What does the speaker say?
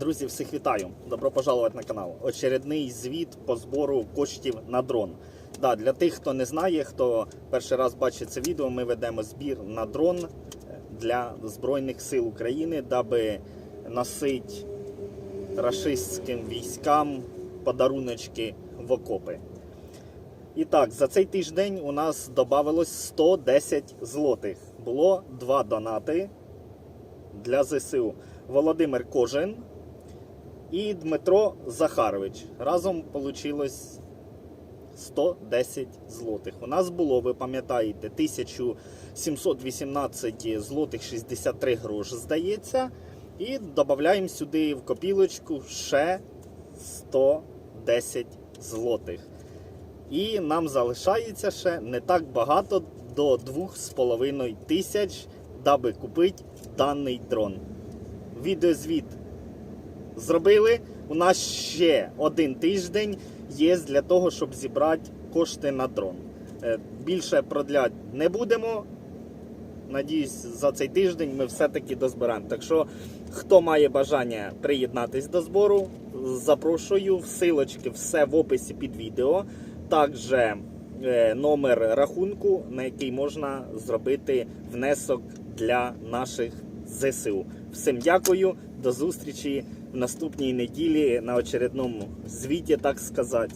Друзі, всіх вітаю! Добро пожаловать на канал. Очередний звіт по збору коштів на дрон. Да, для тих, хто не знає, хто перший раз бачить це відео, ми ведемо збір на дрон для Збройних сил України, даби носити рашистським військам подаруночки в окопи. І так, за цей тиждень у нас додавалось 110 злотих. Було два донати для ЗСУ. Володимир Кожин і Дмитро Захарович. Разом вийшло 110 злотих. У нас було, ви пам'ятаєте, 1718 злотих 63 гроші, здається. І додаємо сюди в копілочку ще 110 злотих. І нам залишається ще не так багато до 2,5 тисяч, даби купити даний дрон. Відеозвіт зробили. У нас ще один тиждень є для того, щоб зібрати кошти на дрон. Е, Більше продляти не будемо. Надіюсь, за цей тиждень ми все-таки дозбираємо. Так що, хто має бажання приєднатись до збору, запрошую. Всилочки все в описі під відео. Також е, номер рахунку, на який можна зробити внесок для наших ЗСУ. Всім дякую, до зустрічі в наступній неділі на очередному звіті, так сказати.